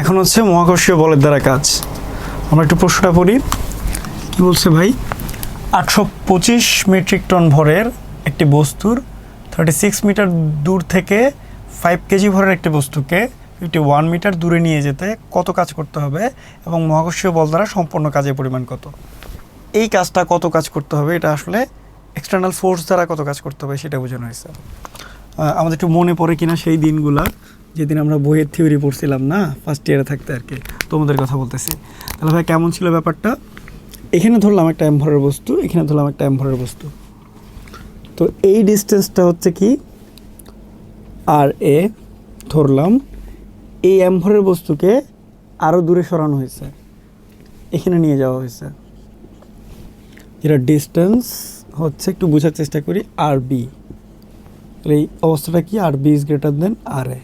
এখন হচ্ছে মহাকর্ষীয় বলের দ্বারা কাজ। আমরা একটু প্রশ্নটা পড়ি। কি বলছে ভাই? আটশো পঁচিশ মেট্রিক টন ভরের একটি বস্তুর থার্টি সিক্স মিটার দূর থেকে ফাইভ কেজি ভরের একটি বস্তুকে ফিফটি ওয়ান মিটার দূরে নিয়ে যেতে কত কাজ করতে হবে এবং মহাকর্ষীয় বল দ্বারা সম্পূর্ণ কাজের পরিমাণ কত? এই কাজটা কত কাজ করতে হবে? এটা আসলে এক্সটার্নাল ফোর্স দ্বারা কত কাজ করতে হবে সেটা বোঝানো হয়েছে। আমাদের একটু মনে পড়ে কিনা সেই দিনগুলা। যেদিন আমরা বইয়ের থিওরি পড়ছিলাম না ফার্স্ট ইয়ারে থাকতে আর কি, তোমাদের কথা বলতেছি। তাহলে ভাই, কেমন ছিল ব্যাপারটা? এখানে ধরলাম একটা অ্যাম্ভরের বস্তু, এখানে ধরলাম একটা অ্যাম্ভরের বস্তু। তো এই ডিস্টেন্সটা হচ্ছে কি? আর এ ধরলাম, এই অ্যাম্ভরের বস্তুকে আরও দূরে সরানো হয়েছে। এখানে নিয়ে যাওয়া হয়েছে। যেটা ডিস্টেন্স হচ্ছে, একটু বোঝার চেষ্টা করি আর বি এই অবস্থাটা কি? R B is greater than R A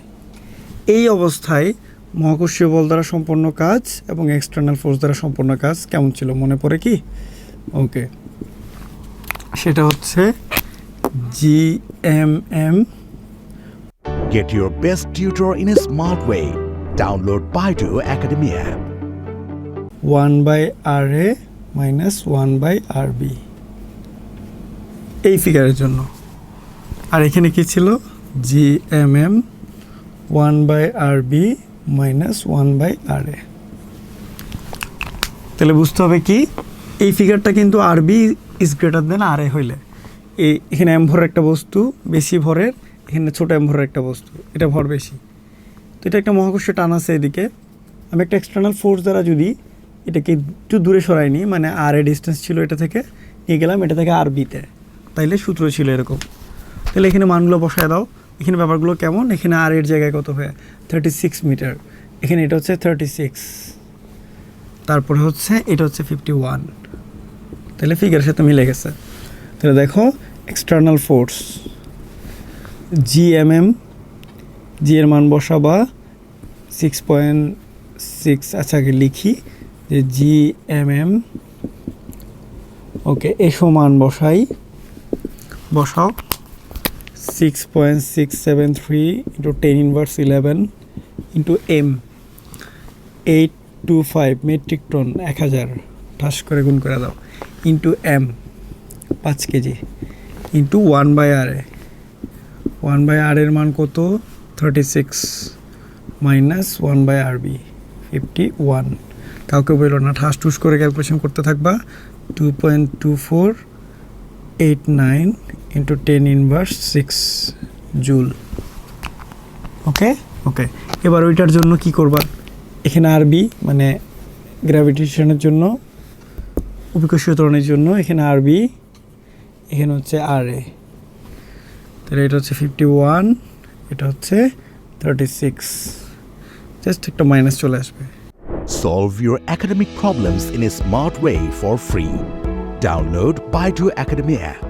এই অবস্থায় মহাকর্ষীয় বল দ্বারা সম্পন্ন কাজ এবং এক্সটার্নাল ফোর্স দ্বারা সম্পন্ন কাজ কেমন ছিল মনে পড়ে কি? ওকে সেটা হচ্ছে G M M Get your best tutor in a smart way. Download Baidu Academy app. One by R A minus one by R B এই ফিগারের জন্য। আর এখানে কি ছিল? G M M one by R B minus one by R A তাহলে বুঝতে হবে কি, এই ফিগারটা কিন্তু R B is greater than R A হইলে। এই এখানে এম ভরের একটা বস্তু, বেশি ভরের, এখানে ছোট এম ভরের একটা বস্তু, এটা ভর বেশি। তো এটা একটা মহাকর্ষ টান আছে এদিকে। আমি একটা এক্সটার্নাল ফোর্স দ্বারা যদি এটাকে একটু দূরে সরাই নিই মানে আর এ ডিস্টেন্স ছিল এটা থেকে, নিয়ে গেলাম, এটা থেকে আর বিতে তাইলে সূত্র ছিল এরকম। তাহলে এখানে মানগুলো বসায় দাও। এখানে ব্যাপারগুলো কেমন? এখানে আর এর জায়গায় কত হয় থার্টি সিক্স মিটার এখানে এটা হচ্ছে থার্টি সিক্স তারপরে হচ্ছে এটা হচ্ছে ফিফটি ওয়ান তাহলে ফিগারের সাথে মিলে গেছে। তাহলে দেখো external force G M M G এর মান বসাবা সিক্স পয়েন্ট সিক্স আচ্ছা আগে লিখি যে জি এম এম ওকে এসো সমান বসাই। বসাও। Six point six seven three into ten inverse eleven into M eight two five metric ton এক হাজার। ঠাস করে গুণ করে দাও। ইন্টু এম পাঁচ KG. Into one by R A. One by R এর মান কত? Thirty six minus one by R B fifty one কাউকে বলল না, ঠাস টুস করে ক্যালকুলেশন করতে থাকবা। Two point two four eight nine into ten inverse six joule okay okay এবার ওইটার জন্য কি করবা? এখানে আরবি মানে গ্র্যাভিটেশনের জন্য অভিকর্ষীয় ত্বরণের জন্য এখানে আরবি এখানে হচ্ছে আর এ তাহলে এটা হচ্ছে ফিফটি ওয়ান এটা হচ্ছে থার্টি সিক্স জাস্ট একটা মাইনাস চলে আসবে। Solve your academic problems in a smart way for free. Download Baidu Academy app.